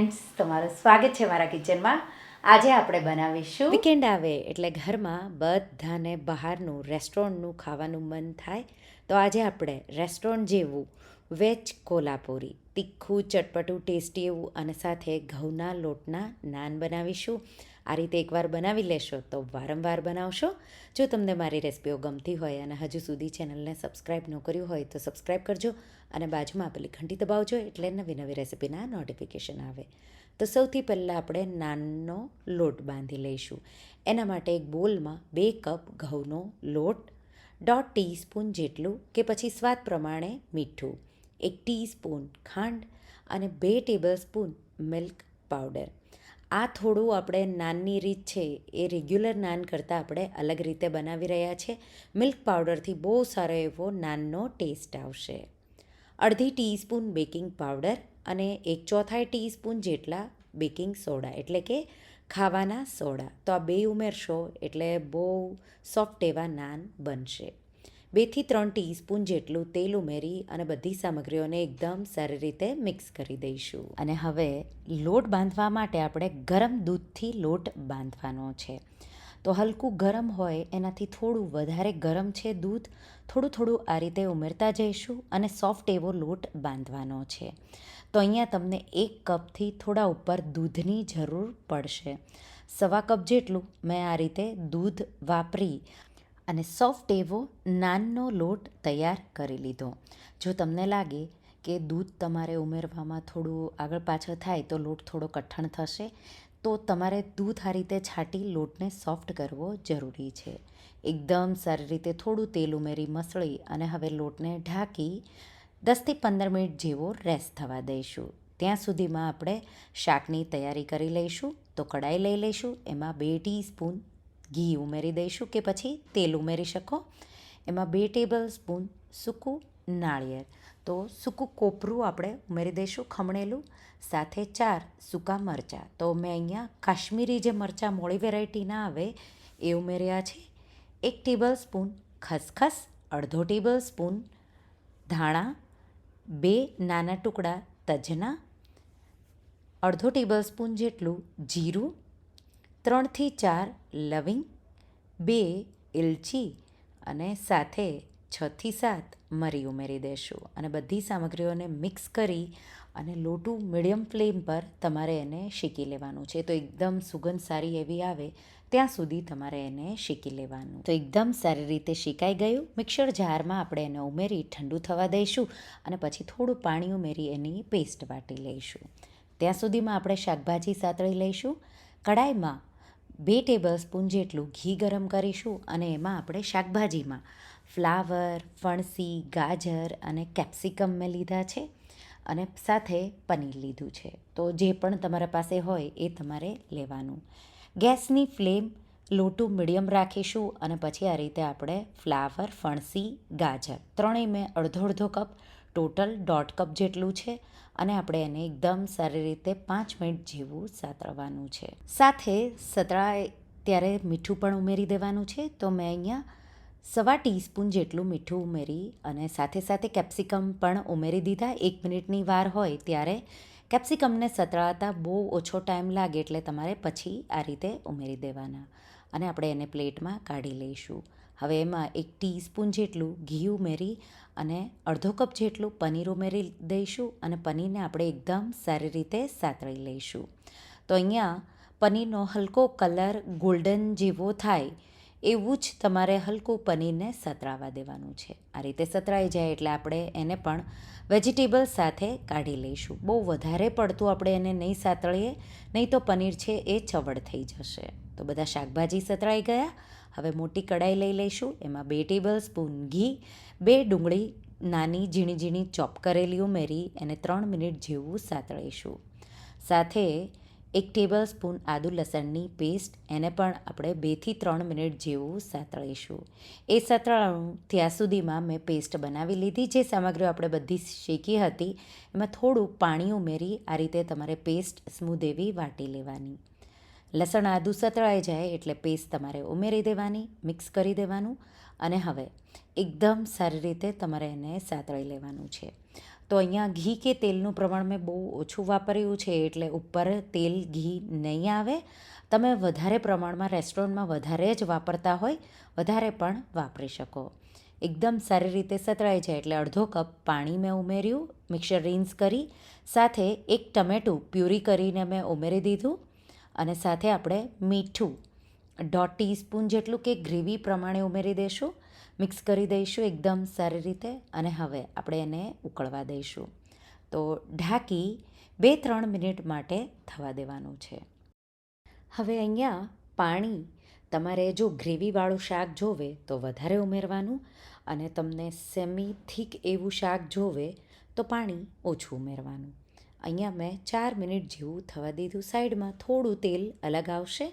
Friends તમારું સ્વાગત છે મારા કિચનમાં આજે આપણે બનાવીશું વીકેન્ડ આવે એટલે ઘરમાં બધાને બહારનું રેસ્ટોરન્ટનું ખાવાનું મન થાય. તો આજે આપણે રેસ્ટોરન્ટ જેવું વેજ કોલ્હાપુરી તીખું, ચટપટું, ટેસ્ટી એવું અને સાથે ઘઉંના લોટના નાન બનાવીશું. આ રીતે એકવાર બનાવી લેશો તો વારંવાર બનાવશો. જો તમને મારી રેસિપીઓ ગમતી હોય અને હજુ સુધી ચેનલને સબસ્ક્રાઈબ ન કર્યું હોય તો સબસ્ક્રાઈબ કરજો અને બાજુમાં આપેલી ઘંટી દબાવજો એટલે નવી નવી રેસિપીના નોટિફિકેશન આવે. તો સૌથી પહેલાં આપણે નાનનો લોટ બાંધી લઈશું. એના માટે એક બોલમાં બે કપ ઘઉંનો લોટ, દોઢ ટીસ્પૂન જેટલું કે પછી સ્વાદ પ્રમાણે મીઠું. એક ટીસ્પૂન ખાંડ અને બે ટેબલ સ્પૂન મિલ્ક પાવડર. આ થોડું આપણે નાનની રીત છે, એ રેગ્યુલર નાન કરતાં આપણે અલગ રીતે બનાવી રહ્યા છે. મિલ્ક પાવડરથી બહુ સારો એવો નાનનો ટેસ્ટ આવશે. અડધી ટીસ્પૂન બેકિંગ પાવડર અને એક ચોથાઈ ટીસ્પૂન જેટલા બેકિંગ સોડા, એટલે કે ખાવાના સોડા. તો આ બે ઉમેરશો એટલે બહુ સોફ્ટ એવા નાન બનશે. બેથી ત્રણ ટીસ્પૂન જેટલું તેલ ઉમેરી અને બધી સામગ્રીઓને એકદમ સારી રીતે મિક્સ કરી દઈશું. અને હવે લોટ બાંધવા માટે આપણે ગરમ દૂધથી લોટ બાંધવાનો છે. તો હલકું ગરમ હોય, એનાથી થોડું વધારે ગરમ છે દૂધ, થોડું થોડું આ રીતે ઉમેરતા જઈશું અને સોફ્ટ એવો લોટ બાંધવાનો છે. તો અહીંયા તમને એક કપથી થોડા ઉપર દૂધની જરૂર પડશે. સવા કપ જેટલું મેં આ રીતે દૂધ વાપરી અને સોફ્ટ એવો નાનનો લોટ તૈયાર કરી લીધો. જો તમને લાગે કે દૂધ તમારે ઉમેરવામાં થોડું આગળ પાછળ થાય તો લોટ થોડો કઠણ થશે, તો તમારે દૂધ આ રીતે છાંટી લોટને સોફ્ટ કરવો જરૂરી છે. એકદમ સારી રીતે થોડું તેલ ઉમેરી મસળી અને હવે લોટને ઢાંકી દસથી પંદર મિનિટ જેવો રેસ્ટ થવા દઈશું. ત્યાં સુધીમાં આપણે શાકની તૈયારી કરી લઈશું, તો કડાઈ લઈ લઈશું, એમાં બે ટીસ્પૂન ઘી ઉમેરી દઈશું કે પછી તેલ ઉમેરી શકો. એમાં બે ટેબલ સ્પૂન સૂકું નાળિયેર. તો સૂકું કોપરું આપણે ઉમેરી દઈશું ખમણેલું, સાથે ચાર સૂકા મરચાં. તો મેં અહીંયા કાશ્મીરી જે મરચાં મોળી વેરાયટીના આવે એ ઉમેર્યા છે. એક ટેબલ સ્પૂન ખસખસ, અડધો ટેબલ સ્પૂન ધાણા, બે નાના ટુકડા તજના, અડધો ટેબલ સ્પૂન જેટલું જીરું, ત્રણથી ચાર લવિંગ, બે ઇલચી અને સાથે છથી સાત મરી ઉમેરી દેશું. અને બધી સામગ્રીઓને મિક્સ કરી અને લોટું મીડિયમ ફ્લેમ પર તમારે એને શેકી લેવાનું છે. તો એકદમ સુગંધ સારી એવી આવે ત્યાં સુધી તમારે એને શેકી લેવાનું. તો એકદમ સારી રીતે શેકાઈ ગયું. મિક્સર જારમાં આપણે એને ઉમેરી ઠંડુ થવા દઈશું અને પછી થોડું પાણી ઉમેરી એની પેસ્ટ વાટી લઈશું. ત્યાં સુધીમાં આપણે શાકભાજી સાતળી લઈશું. કડાઈમાં બે ટેબલ સ્પૂન જેટલું ઘી ગરમ કરીશું અને એમાં આપણે શાકભાજીમાં ફ્લાવર, ફણસી, ગાજર અને કેપ્સિકમ મેં લીધા છે અને સાથે પનીર લીધું છે. તો જે પણ તમારા પાસે હોય એ તમારે લેવાનું. ગેસની ફ્લેમ લોટુ મીડિયમ રાખીશું અને પછી આ રીતે આપણે ફ્લાવર, ફણસી, ગાજર ત્રણેય મેં અડધો અડધો કપ ટોટલ દોઢ કપ જેટલું છે અને આપણે એને એકદમ સારી રીતે પાંચ મિનિટ જેવું સાતરવાનું છે. સાથે સતળાય ત્યારે મીઠું પણ ઉમેરી દેવાનું છે. તો મેં અહીંયા સવા ટીસ્પૂન જેટલું મીઠું ઉમેરી અને સાથે સાથે કેપ્સિકમ પણ ઉમેરી દીધા. એક મિનિટની વાર હોય ત્યારે કેપ્સિકમને સતળાતા બહુ ઓછો ટાઈમ લાગે એટલે તમારે પછી આ રીતે ઉમેરી દેવાના. અને આપણે એને પ્લેટમાં કાઢી લઈશું. હવે એમાં એક ટીસ્પૂન જેટલું ઘી ઉમેરી અને અડધો કપ જેટલું પનીર ઉમેરી દઈશું અને પનીરને આપણે એકદમ સારી રીતે સાતળી લઈશું. તો અહીંયા પનીરનો હલકો કલર ગોલ્ડન જેવો થાય એવું જ તમારે હલકું પનીરને સતરાવા દેવાનું છે. આ રીતે સતરાઈ જાય એટલે આપણે એને પણ વેજીટેબલ સાથે કાઢી લઈશું. બહુ વધારે પડતું આપણે એને નહીં સાતળીએ, નહીં તો પનીર છે એ ચવડ થઈ જશે. તો બધા શાકભાજી સતરાઈ ગયા. હવે મોટી કડાઈ લઈ લઈશું. એમાં બે ટેબલ સ્પૂન ઘી, બે ડુંગળી નાની ઝીણી ઝીણી ચોપ કરેલી ઉમેરી એને ત્રણ મિનિટ જેવું સાતળીશું. સાથે એક ટેબલ સ્પૂન આદુ લસણની પેસ્ટ એને પણ આપણે બેથી ત્રણ મિનિટ જેવું સાતળીશું. એ સાતળાણું ત્યાં સુધીમાં મેં પેસ્ટ બનાવી લીધી. જે સામગ્રીઓ આપણે બધી શેકી હતી, એમાં થોડું પાણી ઉમેરી આ રીતે તમારે પેસ્ટ સ્મૂધ એવી વાટી લેવાની. લસણ આદું સતળાઈ જાય એટલે પેસ્ટ તમારે ઉમેરી દેવાની મિક્સ કરી દેવાનું અને હવે એકદમ સારી રીતે તમારે એને સાતળી લેવાનું છે. તો અહીંયા ઘી કે તેલનું પ્રમાણ મેં બહુ ઓછું વાપર્યું છે એટલે ઉપર તેલ ઘી નહીં આવે. તમે વધારે પ્રમાણમાં રેસ્ટોરન્ટમાં વધારે જ વાપરતા હોય, વધારે પણ વાપરી શકો. એકદમ સારી રીતે સતળાઈ જાય એટલે અડધો કપ પાણી મેં ઉમેર્યું મિક્સર રિન્સ કરી, સાથે એક ટમેટું પ્યુરી કરીને મેં ઉમેરી દીધું. અને સાથે આપણે મીઠું, દોઢ ટીસ્પૂન જેટલું કે ગ્રેવી પ્રમાણે ઉમેરી દઈશું. મિક્સ કરી દઈશું એકદમ સારી રીતે અને હવે આપણે એને ઉકળવા દઈશું. તો ઢાંકી બે ત્રણ મિનિટ માટે થવા દેવાનું છે. હવે અહીંયા પાણી, તમારે જો ગ્રેવીવાળું શાક જોવે તો વધારે ઉમેરવાનું અને તમને સેમી થીક એવું શાક જોવે તો પાણી ઓછું ઉમેરવાનું. અહીંયા મેં ચાર મિનિટ જેવું થવા દીધું. સાઈડમાં થોડું તેલ અલગ આવશે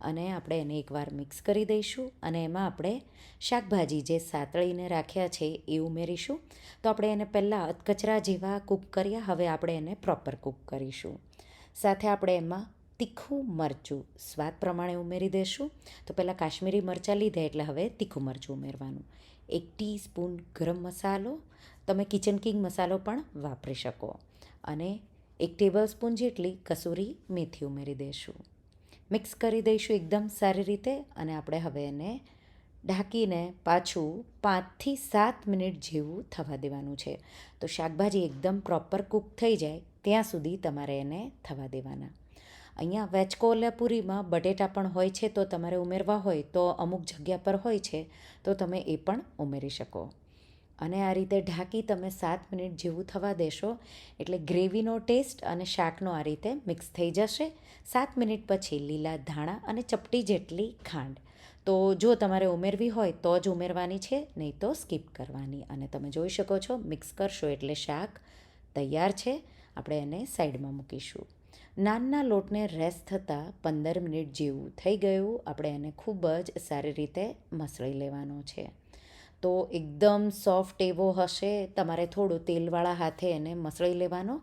અને આપણે એને એકવાર મિક્સ કરી દઈશું અને એમાં આપણે શાકભાજી જે સાતળીને રાખ્યા છે એ ઉમેરીશું. તો આપણે એને પહેલાં અધકચરા જેવા કૂક કર્યા, હવે આપણે એને પ્રોપર કૂક કરીશું. સાથે આપણે એમાં તીખું મરચું સ્વાદ પ્રમાણે ઉમેરી દઈશું. તો પહેલાં કાશ્મીરી મરચાં લીધા એટલે હવે તીખું મરચું ઉમેરવાનું. એક ટીસ્પૂન ગરમ મસાલો. તમે કિચન કિંગ મસાલો પણ વાપરી શકો. અને એક ટેબલ સ્પૂન જેટલી કસૂરી મેથી ઉમેરી દઈશું. મિક્સ કરી દઈશું એકદમ સારી રીતે અને આપણે હવે એને ઢાંકીને પાછું પાંચથી સાત મિનિટ જેવું થવા દેવાનું છે. તો શાકભાજી એકદમ પ્રોપર કૂક થઈ જાય ત્યાં સુધી તમારે એને થવા દેવાના. અહીંયા વેજ કોલ્હાપુરીમાં બટેટા પણ હોય છે તો તમારે ઉમેરવા હોય તો અમુક જગ્યા પર હોય છે તો તમે એ પણ ઉમેરી શકો. અને આ રીતે ઢાંકી તમે સાત મિનિટ જેવું થવા દેશો, એટલે ગ્રેવીનો ટેસ્ટ અને શાકનો આ રીતે મિક્સ થઈ જશે. સાત મિનિટ પછી લીલા ધાણા અને ચપટી જેટલી ખાંડ. તો જો તમારે ઉમેરવી હોય તો જ ઉમેરવાની છે, નહીં તો સ્કીપ કરવાની. અને તમે જોઈ શકો છો, મિક્સ કરશો એટલે શાક તૈયાર છે. આપણે એને સાઈડમાં મૂકીશું. નાનના લોટને રેસ્ટ થતાં પંદર મિનિટ જેવું થઈ ગયું. આપણે એને ખૂબ જ સારી રીતે મસળી લેવાનો છે. તો એકદમ સોફ્ટ એવો હશે, તમારે થોડું તેલવાળા હાથે એને મસળી લેવાનો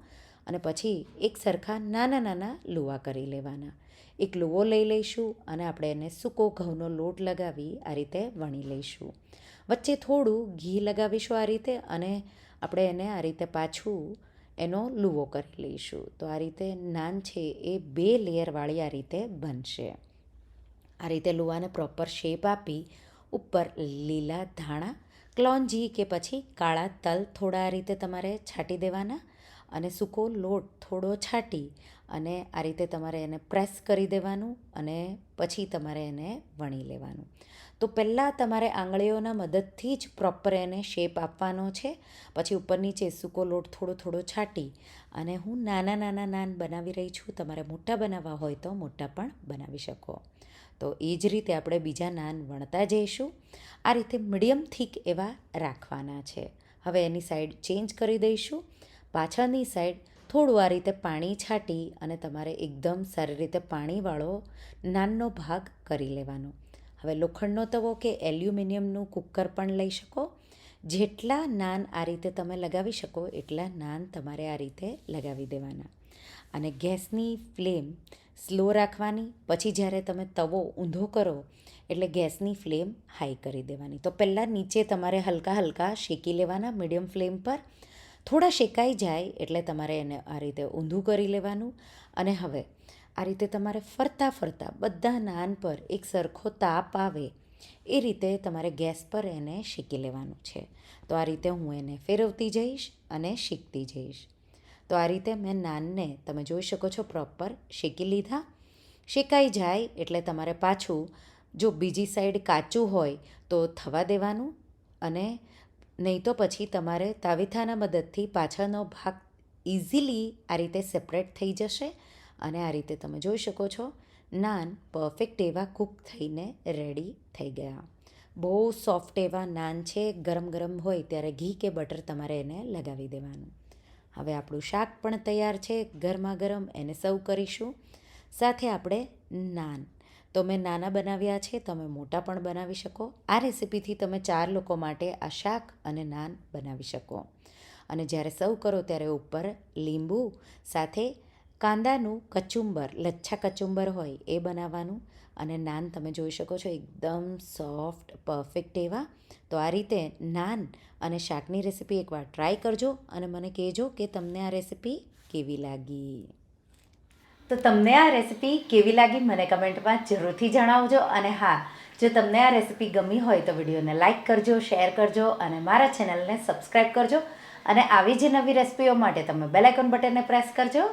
અને પછી એક સરખા નાના નાના લુવા કરી લેવાના. એક લુવો લઈ લઈશું અને આપણે એને સૂકો ઘઉંનો લોટ લગાવી આ રીતે વણી લઈશું. વચ્ચે થોડું ઘી લગાવીશું આ રીતે અને આપણે એને આ રીતે પાછું એનો લુવો કરી લઈશું. તો આ રીતે નાન છે એ બે લેયરવાળી આ રીતે બનશે. આ રીતે લુવાને પ્રોપર શેપ આપી ઉપર લીલા ધાણા ક્લોંજી કે પછી કાળા તલ થોડા આ રીતે તમારે છાંટી દેવાના અને સૂકો લોટ થોડો છાંટી અને આ રીતે તમારે એને પ્રેસ કરી દેવાનું અને પછી તમારે એને વણી લેવાનું. તો પહેલાં તમારે આંગળીઓના મદદથી જ પ્રોપર એને શેપ આપવાનો છે. પછી ઉપર નીચે સૂકો લોટ થોડો થોડો છાંટી અને હું નાના નાના નાન બનાવી રહી છું. તમારે મોટા બનાવવા હોય તો મોટા પણ બનાવી શકો. તો એ જ રીતે આપણે બીજા નાન વણતા જઈશું. આ રીતે મીડિયમ થીક એવા રાખવાના છે. હવે એની સાઈડ ચેન્જ કરી દઈશું. પાછળની સાઈડ થોડું આ રીતે પાણી છાંટી અને તમારે એકદમ સારી રીતે પાણીવાળો નાનનો ભાગ કરી લેવાનો. હવે લોખંડનો તવો કે એલ્યુમિનિયમનું કુકર પણ લઈ શકો. જેટલા નાન આ રીતે તમે લગાવી શકો, એટલા નાન તમારે આ રીતે લગાવી દેવાના. અને ગેસની ફ્લેમ સ્લો રાખવાની. પછી જ્યારે તમે તવો ઊંધો કરો, એટલે ગેસની ફ્લેમ હાઈ કરી દેવાની. તો પહેલાં નીચે તમારે હલકા હલકા શેકી લેવાના, મીડિયમ ફ્લેમ પર. થોડા શેકાઈ જાય એટલે તમારે એને આ રીતે ઊંધું કરી લેવાનું. અને હવે આ રીતે તમારે ફરતા ફરતા બધા નાન પર એક સરખો તાપ આવે. એ રીતે તમારે ગેસ પર એને શેકી લેવાનું છે. તો આ રીતે હું એને ફેરવતી જઈશ અને શીખતી જઈશ. તો આ રીતે મેં નાનને, તમે જોઈ શકો છો પ્રોપર શેકી લીધા. શેકાઈ જાય એટલે તમારે પાછું જો બીજી સાઈડ કાચું હોય તો થવા દેવાનું અને નહીં તો પછી તમારે તાવીથાના મદદથી પાછળનો ભાગ ઇઝીલી આ રીતે સેપરેટ થઈ જશે અને આ રીતે તમે જોઈ શકો છો, નાન પરફેક્ટ એવા કૂક થઈને રેડી થઈ ગયા. બહુ સોફ્ટ એવા નાન છે, ગરમ ગરમ હોય ત્યારે ઘી કે બટર તમારે એને લગાવી દેવાનું. હવે આપણું શાક પણ તૈયાર છે, ગરમા ગરમ એને સર્વ કરીશું. સાથે આપણે નાન. તો મેં નાના બનાવ્યા છે, તમે મોટા પણ બનાવી શકો. આ રેસિપીથી તમે ચાર લોકો માટે આ શાક અને નાન બનાવી શકો. અને જ્યારે સર્વ કરો ત્યારે ઉપર લીંબુ, સાથે કાંદાનું કચુંબર, લચ્છા કચુંબર હોય એ બનાવવાનું અને નાન તમે જોઈ શકો છો એકદમ સોફ્ટ પરફેક્ટ એવા. તો આ રીતે નાન અને શાકની રેસીપી એકવાર ટ્રાય કરજો અને મને કહેજો કે તમને આ રેસીપી કેવી લાગી. તો તમને આ રેસીપી કેવી લાગી મને કમેન્ટમાં જરૂરથી જણાવજો અને હા, જો તમને આ રેસીપી ગમી હોય તો વિડીયોને લાઇક કરજો શેર કરજો અને મારા ચેનલને સબસ્ક્રાઈબ કરજો અને આવી જ નવી રેસીપીઓ માટે તમે બેલાઇકોન બટનને પ્રેસ કરજો.